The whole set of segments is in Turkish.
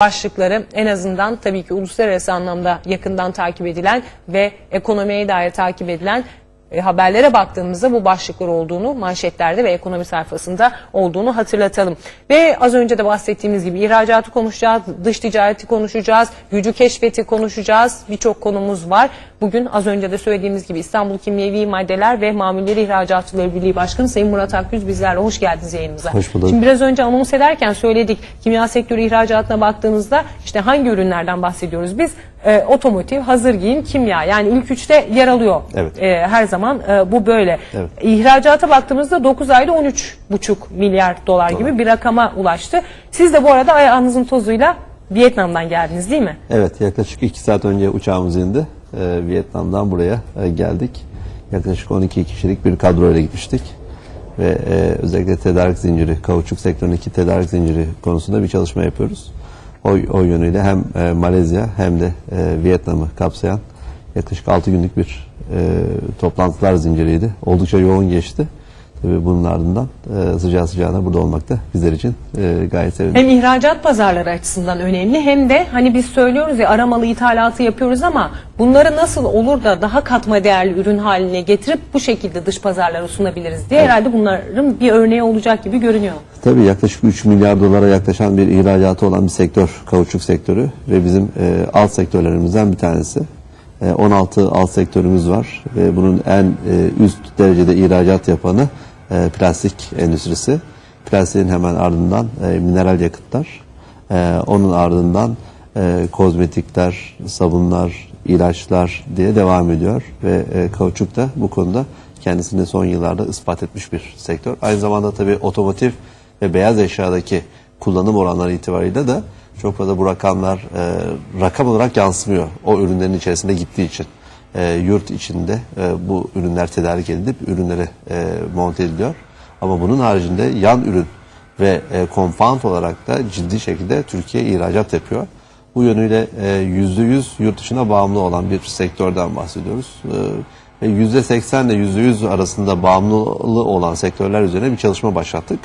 başlıkları en azından tabii ki uluslararası anlamda yakından takip edilen ve ekonomiye dair takip edilen e, haberlere baktığımızda bu başlıklar olduğunu manşetlerde ve ekonomi sayfasında olduğunu hatırlatalım. Ve az önce de bahsettiğimiz gibi ihracatı konuşacağız, dış ticareti konuşacağız, gücü keşfeti konuşacağız. Birçok konumuz var. Bugün az önce de söylediğimiz gibi İstanbul Kimyevi Maddeler ve Mamulleri İhracatçıları Birliği Başkanı Sayın Murat Akgüz bizlerle. Hoş geldiniz yayınımıza. Hoş bulduk. Şimdi biraz önce anons ederken söyledik. Kimya sektörü ihracatına baktığınızda işte hangi ürünlerden bahsediyoruz biz? Ee, otomotiv, hazır giyim, kimya. Yani ilk üçte yer alıyor. Evet. Ee, her zaman e, bu böyle. Evet. İhracata baktığımızda 9 ayda 13,5 milyar dolar gibi bir rakama ulaştı. Siz de bu arada ayağınızın tozuyla Vietnam'dan geldiniz değil mi? Evet yaklaşık 2 saat önce uçağımız indi. Ee, Vietnam'dan buraya e, geldik. Yaklaşık 12 kişilik bir kadroyla gitmiştik. Ve e, özellikle tedarik zinciri, kauçuk sektöründeki tedarik zinciri konusunda bir çalışma yapıyoruz. O, o yönüyle hem e, Malezya hem de e, Vietnam'ı kapsayan yaklaşık 6 günlük bir e, toplantılar zinciriydi. Oldukça yoğun geçti. Tabii bunun ardından e, sıcağı sıcağına burada olmak da bizler için e, gayet sevindim. Hem ihracat pazarları açısından önemli hem de hani biz söylüyoruz ya aramalı ithalatı yapıyoruz ama bunları nasıl olur da daha katma değerli ürün haline getirip bu şekilde dış pazarlara sunabiliriz diye herhalde bunların bir örneği olacak gibi görünüyor. Tabii yaklaşık 3 milyar dolara yaklaşan bir ihracatı olan bir sektör, kauçuk sektörü ve bizim e, alt sektörlerimizden bir tanesi. E, 16 alt sektörümüz var ve bunun en e, üst derecede ihracat yapanı e, plastik endüstrisi. Plastiğin hemen ardından e, mineral yakıtlar, e, onun ardından e, kozmetikler, sabunlar, ilaçlar diye devam ediyor ve e, kauçuk da bu konuda kendisini son yıllarda ispat etmiş bir sektör. Aynı zamanda tabii otomotiv ve beyaz eşyadaki kullanım oranları itibariyle de çok fazla bu rakamlar e, rakam olarak yansımıyor. O ürünlerin içerisinde gittiği için. E, yurt içinde e, bu ürünler tedarik edilip ürünlere e, monte ediliyor. Ama bunun haricinde yan ürün ve e, compound olarak da ciddi şekilde Türkiye ihracat yapıyor. Bu yönüyle e, yüzde yüz yurt dışına bağımlı olan bir sektörden bahsediyoruz. E, ve yüzde seksen ile yüzde yüz arasında bağımlılığı olan sektörler üzerine bir çalışma başlattık.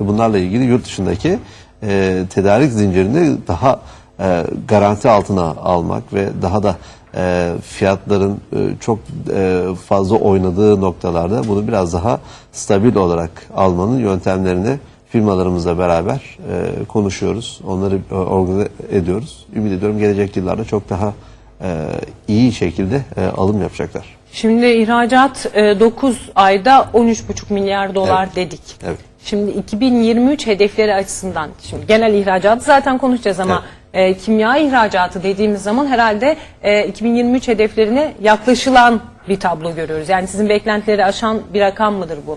Ve bunlarla ilgili yurt dışındaki e, tedarik zincirini daha e, garanti altına almak ve daha da e, fiyatların e, çok e, fazla oynadığı noktalarda bunu biraz daha stabil olarak almanın yöntemlerini firmalarımızla beraber e, konuşuyoruz. Onları e, organize ediyoruz. Ümit ediyorum gelecek yıllarda çok daha e, iyi şekilde e, alım yapacaklar. Şimdi ihracat 9 ayda 13,5 milyar dolar Evet. dedik. Evet. Şimdi 2023 hedefleri açısından şimdi genel ihracatı zaten konuşacağız ama e, kimya ihracatı dediğimiz zaman herhalde e, 2023 hedeflerine yaklaşılan bir tablo görüyoruz. Yani sizin beklentileri aşan bir rakam mıdır bu?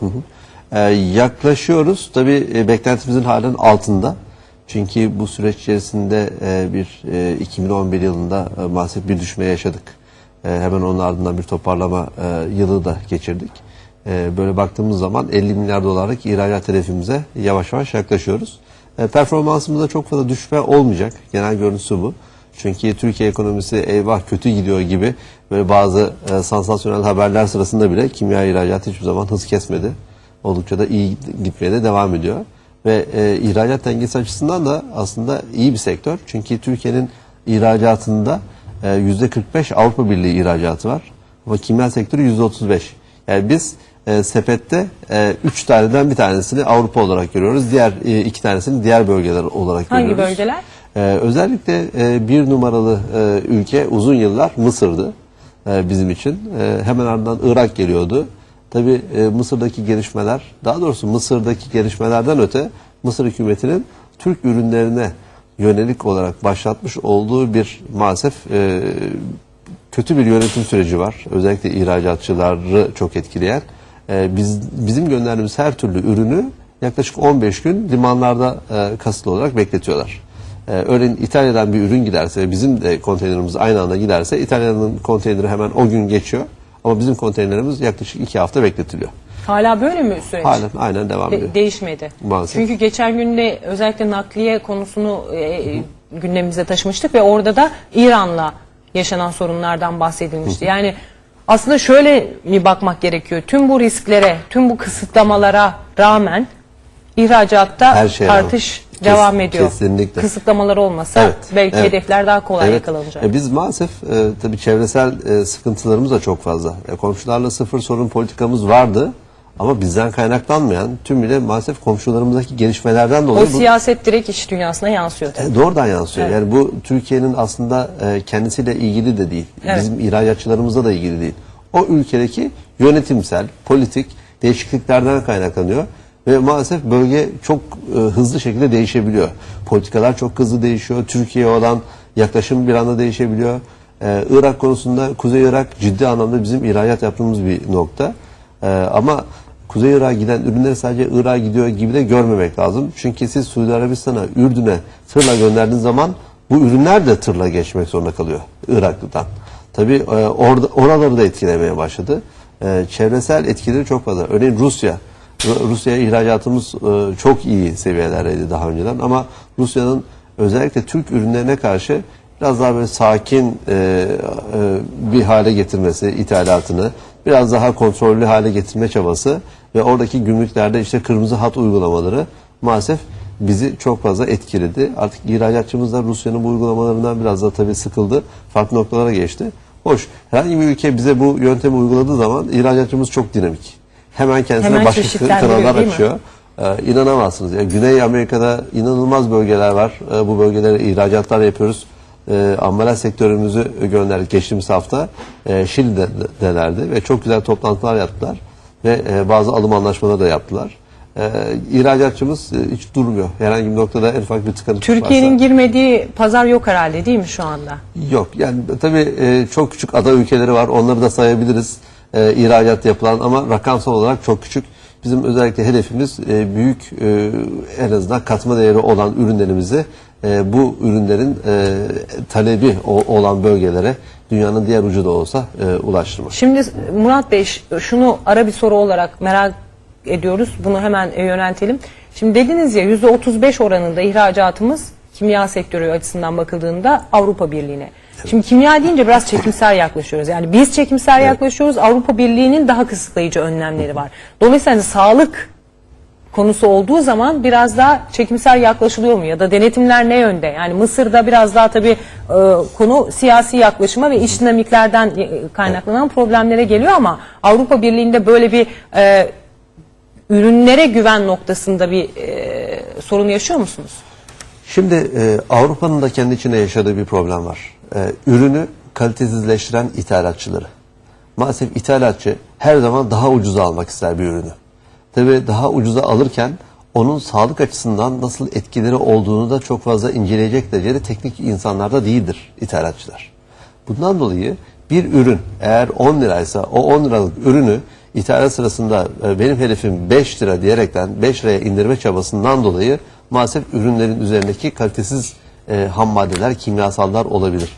Ee, yaklaşıyoruz. Tabii e, beklentimizin halen altında. Çünkü bu süreç içerisinde e, bir e, 2011 yılında e, maalesef bir düşme yaşadık. E, hemen onun ardından bir toparlama e, yılı da geçirdik. E, böyle baktığımız zaman 50 milyar dolarlık ihracat hedefimize yavaş yavaş yaklaşıyoruz. E, performansımızda çok fazla düşme olmayacak. Genel görüntüsü bu. Çünkü Türkiye ekonomisi eyvah kötü gidiyor gibi böyle bazı e, sansasyonel haberler sırasında bile kimya ihracatı hiçbir zaman hız kesmedi. Oldukça da iyi gitmeye de devam ediyor. Ve e, ihracat dengesi açısından da aslında iyi bir sektör. Çünkü Türkiye'nin ihracatında e, yüzde 45 Avrupa Birliği ihracatı var. Ama kimya sektörü yüzde 35. Yani biz e, sepette 3 taneden bir tanesini Avrupa olarak görüyoruz. Diğer e, iki tanesini diğer bölgeler olarak Hangi görüyoruz. bölgeler? Ee, özellikle e, bir numaralı e, ülke uzun yıllar Mısır'dı e, bizim için. E, hemen ardından Irak geliyordu. Tabi Mısır'daki gelişmeler, daha doğrusu Mısır'daki gelişmelerden öte Mısır hükümetinin Türk ürünlerine yönelik olarak başlatmış olduğu bir maalesef e, kötü bir yönetim süreci var. Özellikle ihracatçıları çok etkileyen. E, biz bizim gönderdiğimiz her türlü ürünü yaklaşık 15 gün limanlarda e, kasıtlı olarak bekletiyorlar. Ee, örneğin İtalya'dan bir ürün giderse bizim de konteynerimiz aynı anda giderse İtalya'nın konteyneri hemen o gün geçiyor. Ama bizim konteynerimiz yaklaşık iki hafta bekletiliyor. Hala böyle mi süreç? Halen aynen devam De- ediyor. değişmedi. Maalesef. Çünkü geçen günde özellikle nakliye konusunu e, gündemimize taşımıştık ve orada da İran'la yaşanan sorunlardan bahsedilmişti. Yani aslında şöyle mi bakmak gerekiyor? Tüm bu risklere, tüm bu kısıtlamalara rağmen ihracatta Her şeye rağmen. artış devam ediyor. Kesinlikle. Kısıtlamalar olmasa Evet, belki evet. hedefler daha kolay Evet. yakalanacak. E, biz maalesef e, tabii çevresel e, sıkıntılarımız da çok fazla. E, komşularla sıfır sorun politikamız vardı. Ama bizden kaynaklanmayan tümüyle maalesef komşularımızdaki gelişmelerden o dolayı bu siyaset direkt iş dünyasına yansıyor tabii. e, doğrudan yansıyor. Evet. Yani bu Türkiye'nin aslında e, kendisiyle ilgili de değil. Evet. Bizim ihracatçılarımızla da ilgili değil. O ülkedeki yönetimsel, politik değişikliklerden kaynaklanıyor. Ve maalesef bölge çok e, hızlı şekilde değişebiliyor. Politikalar çok hızlı değişiyor. Türkiye'ye olan yaklaşım bir anda değişebiliyor. E, Irak konusunda Kuzey Irak ciddi anlamda bizim ihracat yaptığımız bir nokta. E, ama Kuzey Irak'a giden ürünleri sadece Irak'a gidiyor gibi de görmemek lazım. Çünkü siz Suudi Arabistan'a, Ürdün'e tırla gönderdiğiniz zaman bu ürünler de tırla geçmek zorunda kalıyor Irak'tan. Tabii e, orada oraları da etkilemeye başladı. E, çevresel etkileri çok fazla. Örneğin Rusya. Ru- Rusya'ya ihracatımız e, çok iyi seviyelerdeydi daha önceden ama Rusya'nın özellikle Türk ürünlerine karşı biraz daha böyle sakin e, e, bir hale getirmesi ithalatını, biraz daha kontrollü hale getirme çabası ve oradaki gümrüklerde işte kırmızı hat uygulamaları maalesef bizi çok fazla etkiledi. Artık ihracatçımız da Rusya'nın bu uygulamalarından biraz da tabii sıkıldı. Farklı noktalara geçti. Hoş. Herhangi bir ülke bize bu yöntemi uyguladığı zaman ihracatçımız çok dinamik. Hemen kendisine Hemen başka kanallar açıyor. Ee, inanamazsınız. Yani Güney Amerika'da inanılmaz bölgeler var. Ee, bu bölgelere ihracatlar yapıyoruz. Ee, ambalaj sektörümüzü gönderdik geçtiğimiz hafta. Ee, Şili'delerdi ve çok güzel toplantılar yaptılar. Ve e, bazı alım anlaşmaları da yaptılar. Ee, ihracatçımız e, hiç durmuyor. Herhangi bir noktada en ufak bir tıkanıklık Türkiye'nin varsa. girmediği pazar yok herhalde değil mi şu anda? Yok yani tabii e, çok küçük ada ülkeleri var. Onları da sayabiliriz. E, ihracat yapılan ama rakamsal olarak çok küçük. Bizim özellikle hedefimiz e, büyük e, en azından katma değeri olan ürünlerimizi e, bu ürünlerin e, talebi o- olan bölgelere dünyanın diğer ucu da olsa e, ulaştırmak. Şimdi Murat Bey şunu ara bir soru olarak merak ediyoruz. Bunu hemen e, yöneltelim. Şimdi dediniz ya %35 oranında ihracatımız kimya sektörü açısından bakıldığında Avrupa Birliği'ne. Şimdi kimya deyince biraz çekimsel yaklaşıyoruz. Yani biz çekimsel yaklaşıyoruz. Avrupa Birliği'nin daha kısıtlayıcı önlemleri var. Dolayısıyla hani sağlık konusu olduğu zaman biraz daha çekimsel yaklaşılıyor mu ya da denetimler ne yönde? Yani Mısır'da biraz daha tabii e, konu siyasi yaklaşıma ve iç dinamiklerden e, kaynaklanan problemlere geliyor ama Avrupa Birliği'nde böyle bir e, ürünlere güven noktasında bir e, sorun yaşıyor musunuz? Şimdi e, Avrupa'nın da kendi içinde yaşadığı bir problem var. E, ürünü kalitesizleştiren ithalatçıları. Maalesef ithalatçı her zaman daha ucuza almak ister bir ürünü. Tabi daha ucuza alırken onun sağlık açısından nasıl etkileri olduğunu da çok fazla inceleyecek derecede teknik insanlar da değildir ithalatçılar. Bundan dolayı bir ürün eğer 10 liraysa o 10 liralık ürünü ithalat sırasında e, benim hedefim 5 lira diyerekten 5 liraya indirme çabasından dolayı maalesef ürünlerin üzerindeki kalitesiz e, ham maddeler, kimyasallar olabilir.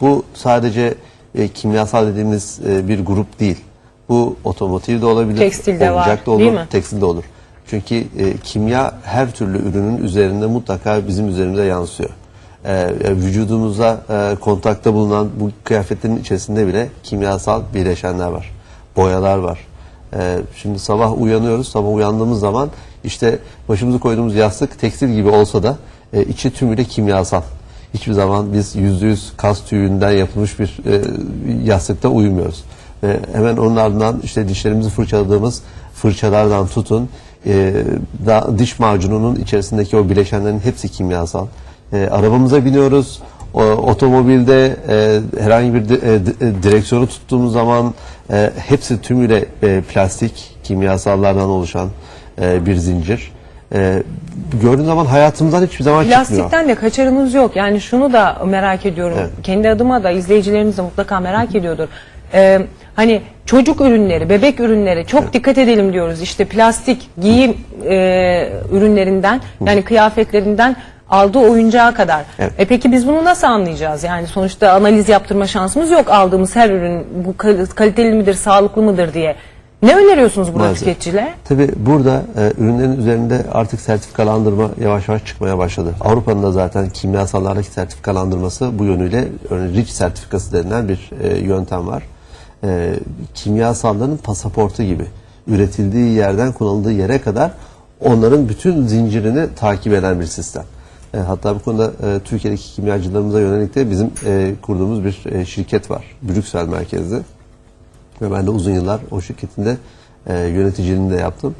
Bu sadece e, kimyasal dediğimiz e, bir grup değil. Bu otomotiv de olabilir, Tekstilde var, oyuncak da olur, değil mi? tekstilde olur. Çünkü e, kimya her türlü ürünün üzerinde mutlaka bizim üzerimize yansıyor. E, e, vücudumuzda e, kontakta bulunan bu kıyafetlerin içerisinde bile kimyasal bileşenler var. Boyalar var. E, şimdi sabah uyanıyoruz. Sabah uyandığımız zaman işte başımızı koyduğumuz yastık tekstil gibi olsa da e, içi tümüyle kimyasal. Hiçbir zaman biz yüzde yüz kas tüyünden yapılmış bir e, yastıkta uyumuyoruz. Ve hemen onun ardından işte dişlerimizi fırçaladığımız fırçalardan tutun e, da, diş macununun içerisindeki o bileşenlerin hepsi kimyasal. E, arabamıza biniyoruz. O, otomobilde e, herhangi bir di- e, di- e, direksiyonu tuttuğumuz zaman e, hepsi tümüyle e, plastik kimyasallardan oluşan e, bir zincir. E, gördüğün zaman hayatımızdan hiçbir zaman çıkmıyor. Plastikten de kaçarımız yok. Yani şunu da merak ediyorum. Evet. Kendi adıma da izleyicilerimiz de mutlaka merak ediyordur. Ee, hani çocuk ürünleri, bebek ürünleri çok dikkat edelim diyoruz. İşte plastik giyim e, ürünlerinden yani kıyafetlerinden aldığı oyuncağa kadar. Evet. E peki biz bunu nasıl anlayacağız? Yani sonuçta analiz yaptırma şansımız yok aldığımız her ürün bu kal- kaliteli midir, sağlıklı mıdır diye. Ne öneriyorsunuz burada Maalesef. tüketicilere? Tabii burada e, ürünlerin üzerinde artık sertifikalandırma yavaş yavaş çıkmaya başladı. Avrupa'nın da zaten kimyasallardaki sertifikalandırması bu yönüyle örneğin REACH sertifikası denilen bir e, yöntem var. E, kimyasalların pasaportu gibi üretildiği yerden kullanıldığı yere kadar onların bütün zincirini takip eden bir sistem. E, hatta bu konuda e, Türkiye'deki kimyacılarımıza yönelik de bizim e, kurduğumuz bir e, şirket var. Brüksel merkezli. Ve ben de uzun yıllar o şirketin de e, yöneticiliğini de yaptım.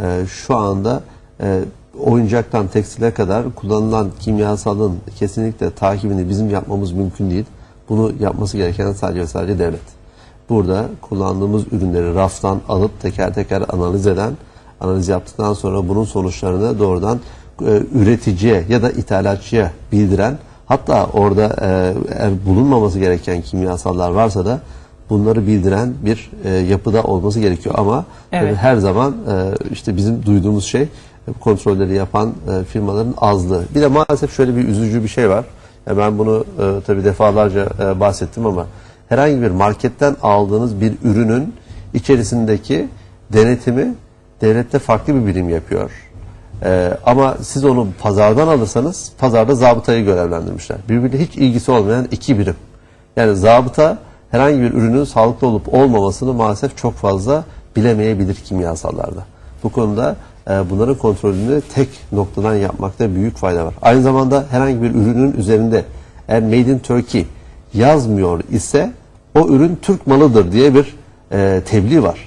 E, şu anda e, oyuncaktan tekstile kadar kullanılan kimyasalın kesinlikle takibini bizim yapmamız mümkün değil. Bunu yapması gereken sadece ve sadece devlet. Burada kullandığımız ürünleri raftan alıp teker teker analiz eden, analiz yaptıktan sonra bunun sonuçlarını doğrudan e, üreticiye ya da ithalatçıya bildiren, hatta orada e, eğer bulunmaması gereken kimyasallar varsa da bunları bildiren bir e, yapıda olması gerekiyor. Ama Evet. her zaman e, işte bizim duyduğumuz şey e, kontrolleri yapan e, firmaların azlığı. Bir de maalesef şöyle bir üzücü bir şey var. Ya ben bunu e, tabii defalarca e, bahsettim ama herhangi bir marketten aldığınız bir ürünün içerisindeki denetimi devlette farklı bir birim yapıyor. E, ama siz onu pazardan alırsanız pazarda zabıtayı görevlendirmişler. Birbiriyle hiç ilgisi olmayan iki birim. Yani zabıta herhangi bir ürünün sağlıklı olup olmamasını maalesef çok fazla bilemeyebilir kimyasallarda. Bu konuda e, bunların kontrolünü tek noktadan yapmakta büyük fayda var. Aynı zamanda herhangi bir ürünün üzerinde eğer Made in Turkey yazmıyor ise o ürün Türk malıdır diye bir e, tebliğ var.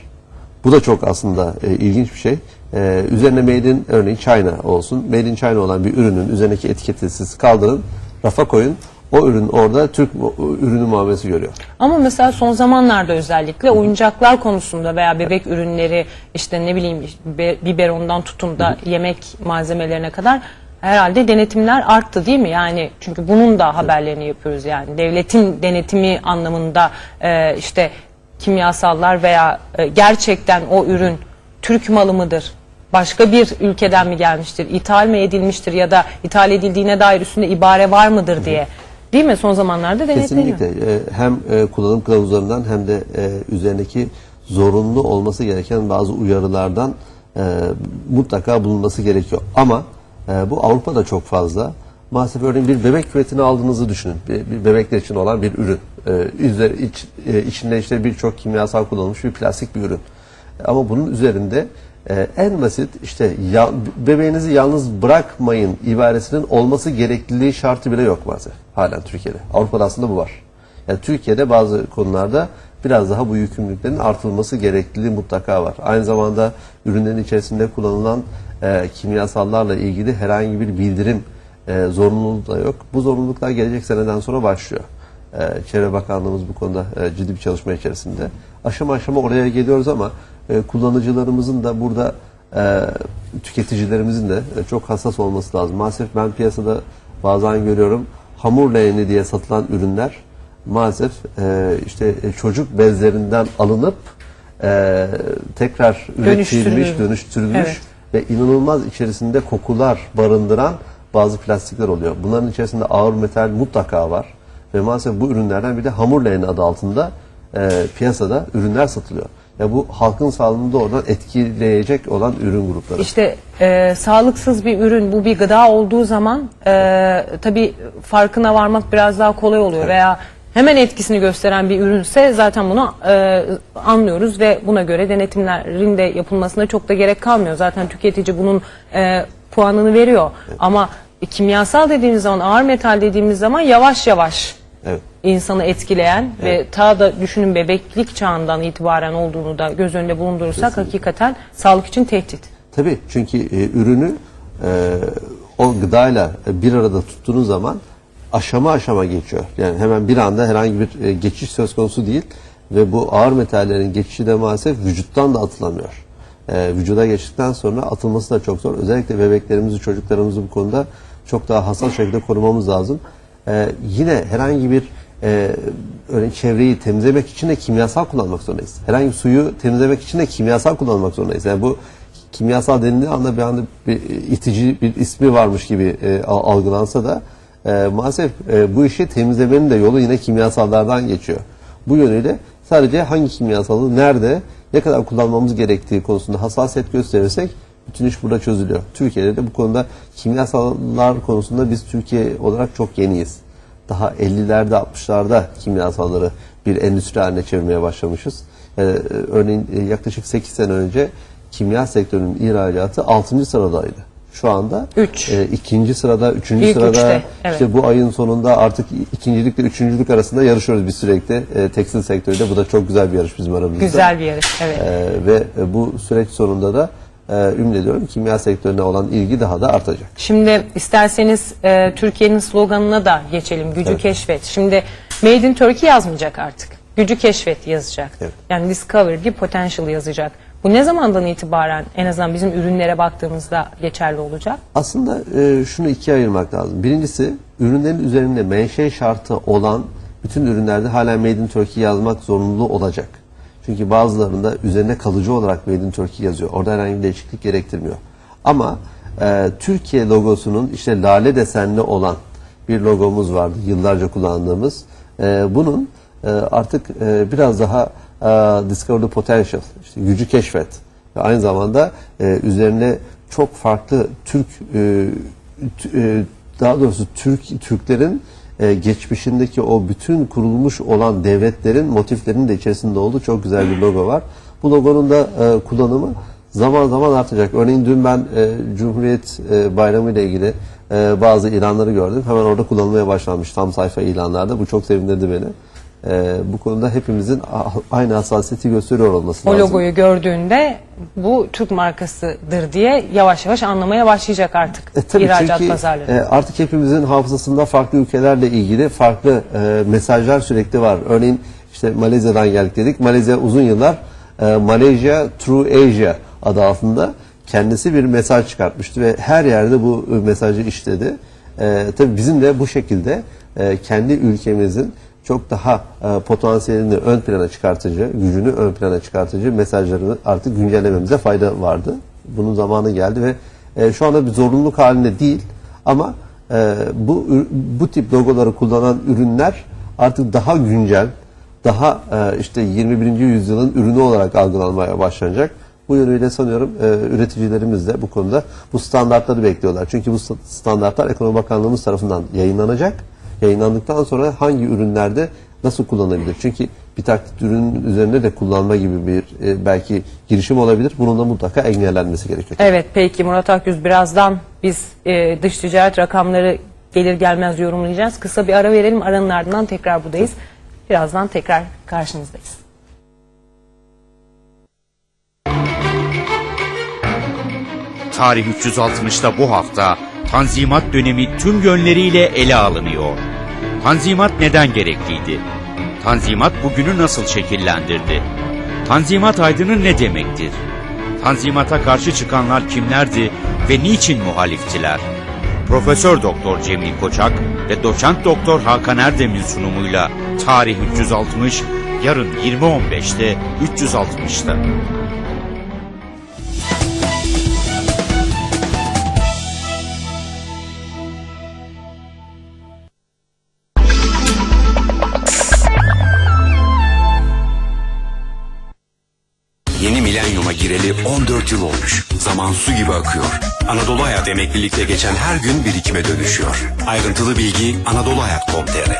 Bu da çok aslında e, ilginç bir şey. E, üzerine Made in örneğin China olsun. Made in China olan bir ürünün üzerindeki etiketi siz kaldırın, rafa koyun. O ürün orada Türk mu- ürünü muamelesi görüyor. Ama mesela son zamanlarda özellikle oyuncaklar konusunda veya bebek ürünleri işte ne bileyim be- biberondan tutun da yemek malzemelerine kadar herhalde denetimler arttı değil mi? Yani çünkü bunun da haberlerini yapıyoruz yani devletin denetimi anlamında e, işte kimyasallar veya e, gerçekten o ürün Türk malı mıdır? Başka bir ülkeden mi gelmiştir? İthal mi edilmiştir ya da ithal edildiğine dair üstünde ibare var mıdır diye. Değil mi? Son zamanlarda denetleniyor. Kesinlikle e, hem e, kullanım kılavuzlarından hem de e, üzerindeki zorunlu olması gereken bazı uyarılardan mutlaka bulunması gerekiyor. Ama e, bu Avrupa'da çok fazla. Maalesef örneğin bir bebek küvetini aldığınızı düşünün. Bir, bir bebekler için olan bir ürün. E, üzeri, iç, e, içinde işte birçok kimyasal kullanılmış bir plastik bir ürün. Ama bunun üzerinde e, en basit işte ya, bebeğinizi yalnız bırakmayın ibaresinin olması gerekliliği şartı bile yok maalesef halen Türkiye'de. Avrupa'da aslında bu var. Yani Türkiye'de bazı konularda biraz daha bu yükümlülüklerin artılması gerekliliği mutlaka var. Aynı zamanda ürünlerin içerisinde kullanılan e, kimyasallarla ilgili herhangi bir bildirim e, zorunluluğu da yok. Bu zorunluluklar gelecek seneden sonra başlıyor. Ee, Çevre Bakanlığımız bu konuda e, ciddi bir çalışma içerisinde. Aşama aşama oraya geliyoruz ama e, kullanıcılarımızın da burada e, tüketicilerimizin de e, çok hassas olması lazım. Maalesef ben piyasada bazen görüyorum hamur leğeni diye satılan ürünler maalesef e, işte e, çocuk bezlerinden alınıp e, tekrar üretilmiş, dönüştürülmüş Evet. Ve inanılmaz içerisinde kokular barındıran bazı plastikler oluyor. Bunların içerisinde ağır metal mutlaka var. Ve maalesef bu ürünlerden bir de hamur leğeni adı altında e, piyasada ürünler satılıyor. Ya bu halkın sağlığını doğrudan etkileyecek olan ürün grupları. İşte e, sağlıksız bir ürün, bu bir gıda olduğu zaman e, tabii farkına varmak biraz daha kolay oluyor veya hemen etkisini gösteren bir ürünse zaten bunu e, anlıyoruz ve buna göre denetimlerin de yapılmasına çok da gerek kalmıyor. Zaten tüketici bunun e, puanını veriyor. Ama kimyasal dediğimiz zaman, ağır metal dediğimiz zaman yavaş yavaş Evet. insanı etkileyen ve ta da düşünün bebeklik çağından itibaren olduğunu da göz önünde bulundurursak hakikaten sağlık için tehdit. Tabii çünkü e, ürünü e, o gıdayla bir arada tuttuğunuz zaman aşama aşama geçiyor. Yani hemen bir anda herhangi bir e, geçiş söz konusu değil ve bu ağır metallerin geçişi de maalesef vücuttan da atılamıyor. E, vücuda geçtikten sonra atılması da çok zor. Özellikle bebeklerimizi, çocuklarımızı bu konuda çok daha hassas şekilde korumamız lazım. E, yine herhangi bir e, örneğin çevreyi temizlemek için de kimyasal kullanmak zorundayız. Herhangi suyu temizlemek için de kimyasal kullanmak zorundayız. Yani bu kimyasal denildiği anda bir anda bir itici bir ismi varmış gibi e, al- algılansa da e, maalesef e, bu işi temizlemenin de yolu yine kimyasallardan geçiyor. Bu yönüyle sadece hangi kimyasalı nerede ne kadar kullanmamız gerektiği konusunda hassasiyet gösterirsek bütün iş burada çözülüyor. Türkiye'de de bu konuda kimyasallar konusunda biz Türkiye olarak çok yeniyiz. Daha 50'lerde 60'larda kimyasalları bir endüstri haline çevirmeye başlamışız. Ee, örneğin e, yaklaşık 8 sene önce kimya sektörünün ihracatı 6. sıradaydı. Şu anda Üç. e, ikinci sırada, üçüncü İlk sırada. üçte, evet. İşte bu ayın sonunda artık ikincilikle üçüncülük arasında yarışıyoruz biz sürekli e, tekstil sektöründe. Bu da çok güzel bir yarış bizim aramızda. Güzel bir yarış. Evet. E, ve bu süreç sonunda da e, ümit ediyorum kimya sektörüne olan ilgi daha da artacak. Şimdi isterseniz e, Türkiye'nin sloganına da geçelim. Gücü Evet. keşfet. Şimdi Made in Turkey yazmayacak artık. Gücü keşfet yazacak. Evet. Yani discover değil potential yazacak. Bu ne zamandan itibaren en azından bizim ürünlere baktığımızda geçerli olacak? Aslında e, şunu ikiye ayırmak lazım. Birincisi ürünlerin üzerinde menşe şartı olan bütün ürünlerde hala Made in Turkey yazmak zorunlu olacak. Çünkü bazılarında üzerine kalıcı olarak Made in Turkey yazıyor. Orada herhangi bir değişiklik gerektirmiyor. Ama e, Türkiye logosunun işte lale desenli olan bir logomuz vardı yıllarca kullandığımız. E, bunun e, artık e, biraz daha e, Discover the Potential, işte gücü keşfet ve aynı zamanda e, üzerine çok farklı Türk e, e, daha doğrusu Türk Türklerin e, geçmişindeki o bütün kurulmuş olan devletlerin motiflerinin de içerisinde olduğu çok güzel bir logo var. Bu logonun da e, kullanımı zaman zaman artacak. Örneğin dün ben e, Cumhuriyet e, Bayramı ile ilgili e, bazı ilanları gördüm. Hemen orada kullanılmaya başlanmış tam sayfa ilanlarda. Bu çok sevindirdi beni. E, bu konuda hepimizin aynı hassasiyeti gösteriyor olması O lazım. logoyu gördüğünde bu Türk markasıdır diye yavaş yavaş anlamaya başlayacak artık E, tabii ihracat çünkü pazarları. e, artık hepimizin hafızasında farklı ülkelerle ilgili farklı e, mesajlar sürekli var. Örneğin işte Malezya'dan geldik dedik. Malezya uzun yıllar e, Malaysia Through Asia adı altında kendisi bir mesaj çıkartmıştı ve her yerde bu mesajı işledi. E, tabii bizim de bu şekilde e, kendi ülkemizin çok daha e, potansiyelini ön plana çıkartıcı, gücünü ön plana çıkartıcı mesajlarını artık güncellememize fayda vardı. Bunun zamanı geldi ve e, şu anda bir zorunluluk halinde değil ama e, bu bu tip logoları kullanan ürünler artık daha güncel, daha e, işte 21. yüzyılın ürünü olarak algılanmaya başlanacak. Bu yönüyle sanıyorum e, üreticilerimiz de bu konuda bu standartları bekliyorlar. Çünkü bu sta- standartlar Ekonomi Bakanlığımız tarafından yayınlanacak. Yayınlandıktan sonra hangi ürünlerde nasıl kullanılabilir? Çünkü bir taklit ürünün üzerinde de kullanma gibi bir e, belki girişim olabilir. Bunun da mutlaka engellenmesi gerekiyor. Evet peki Murat Akgüz birazdan biz e, dış ticaret rakamları gelir gelmez yorumlayacağız. Kısa bir ara verelim aranın ardından tekrar buradayız. Birazdan tekrar karşınızdayız. Tarih 360'da bu hafta Tanzimat dönemi tüm yönleriyle ele alınıyor. Tanzimat neden gerekliydi? Tanzimat bugünü nasıl şekillendirdi? Tanzimat aydını ne demektir? Tanzimata karşı çıkanlar kimlerdi ve niçin muhaliftiler? Profesör Doktor Cemil Koçak ve Doçent Doktor Hakan Erdem'in sunumuyla Tarih 360 yarın 20.15'te 360'ta. 14 yıl olmuş. Zaman su gibi akıyor. Anadolu Hayat emeklilikte geçen her gün birikime dönüşüyor. Ayrıntılı bilgi anadoluhayat.com.tr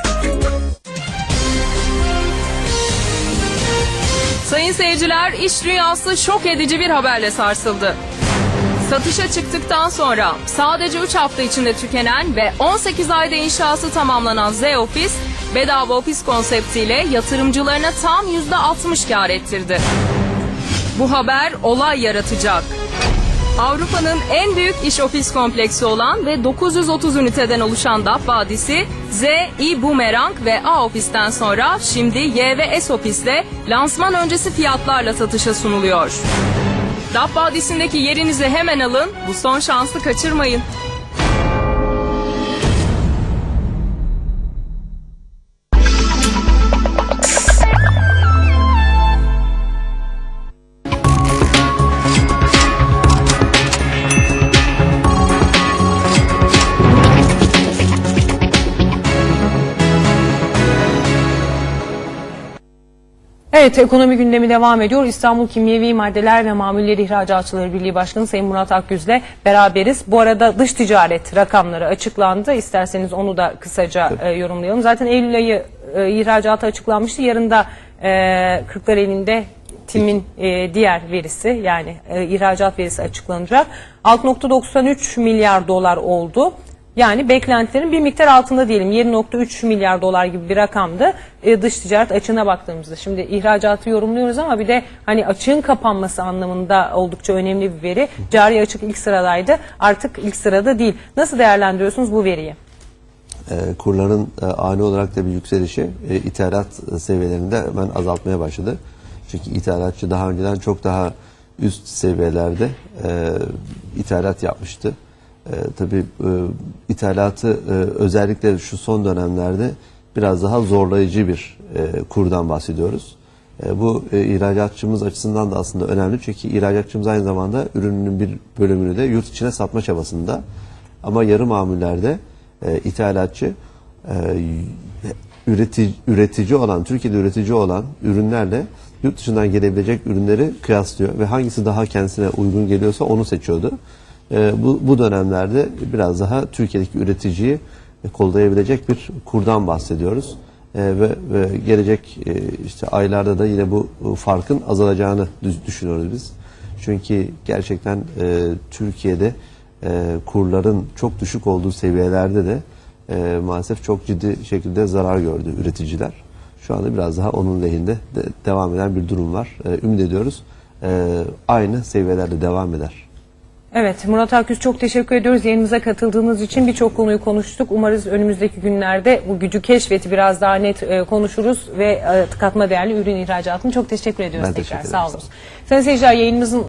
Sayın seyirciler, iş dünyası şok edici bir haberle sarsıldı. Satışa çıktıktan sonra sadece 3 hafta içinde tükenen ve 18 ayda inşası tamamlanan Z Office, bedava ofis konseptiyle yatırımcılarına tam %60 kar ettirdi. Bu haber olay yaratacak. Avrupa'nın en büyük iş ofis kompleksi olan ve 930 üniteden oluşan DAP Vadisi, Z, İ Boomerang ve A ofisten sonra şimdi Y ve S ofiste lansman öncesi fiyatlarla satışa sunuluyor. DAP Vadisi'ndeki yerinizi hemen alın, bu son şansı kaçırmayın. Evet ekonomi gündemi devam ediyor. İstanbul Kimyevi Maddeler ve Mamulleri İhracatçıları Birliği Başkanı Sayın Murat Akgüz'le beraberiz. Bu arada dış ticaret rakamları açıklandı. İsterseniz onu da kısaca e, yorumlayalım. Zaten Eylül ayı e, ihracatı açıklanmıştı. Yarın da e, Kırklareli'nde TİM'in e, diğer verisi yani e, ihracat verisi açıklanacak. 6.93 milyar dolar oldu. Yani beklentilerin bir miktar altında diyelim 7.3 milyar dolar gibi bir rakamdı e, dış ticaret açığına baktığımızda. Şimdi ihracatı yorumluyoruz ama bir de hani açığın kapanması anlamında oldukça önemli bir veri. Cari açık ilk sıradaydı artık ilk sırada değil. Nasıl değerlendiriyorsunuz bu veriyi? E, kurların e, ani olarak da bir yükselişi e, ithalat seviyelerinde hemen azaltmaya başladı. Çünkü ithalatçı daha önceden çok daha üst seviyelerde ithalat yapmıştı. E, tabii e, ithalatı e, özellikle şu son dönemlerde biraz daha zorlayıcı bir e, kurdan bahsediyoruz. E, bu e, ihracatçımız açısından da aslında önemli çünkü ihracatçımız aynı zamanda ürününün bir bölümünü de yurt içine satma çabasında. Ama yarı mamullerde e, ithalatçı e, üretici, üretici olan, Türkiye'de üretici olan ürünlerle yurt dışından gelebilecek ürünleri kıyaslıyor ve hangisi daha kendisine uygun geliyorsa onu seçiyordu. E, bu, bu dönemlerde biraz daha Türkiye'deki üreticiyi kollayabilecek bir kurdan bahsediyoruz. E, ve, ve gelecek e, işte aylarda da yine bu farkın azalacağını düş- düşünüyoruz biz. Çünkü gerçekten e, Türkiye'de e, kurların çok düşük olduğu seviyelerde de e, maalesef çok ciddi şekilde zarar gördü üreticiler. Şu anda biraz daha onun lehinde de, devam eden bir durum var. E, ümit ediyoruz e, aynı seviyelerde devam eder. Evet Murat Aküz çok teşekkür ediyoruz yayınımıza katıldığınız için birçok konuyu konuştuk. Umarız önümüzdeki günlerde bu gücü keşfeti biraz daha net e, konuşuruz ve e, katma değerli ürün ihracatını çok teşekkür ediyoruz Ben tekrar teşekkür ederim, sağ olun. Sayın seyirciler yayınımızın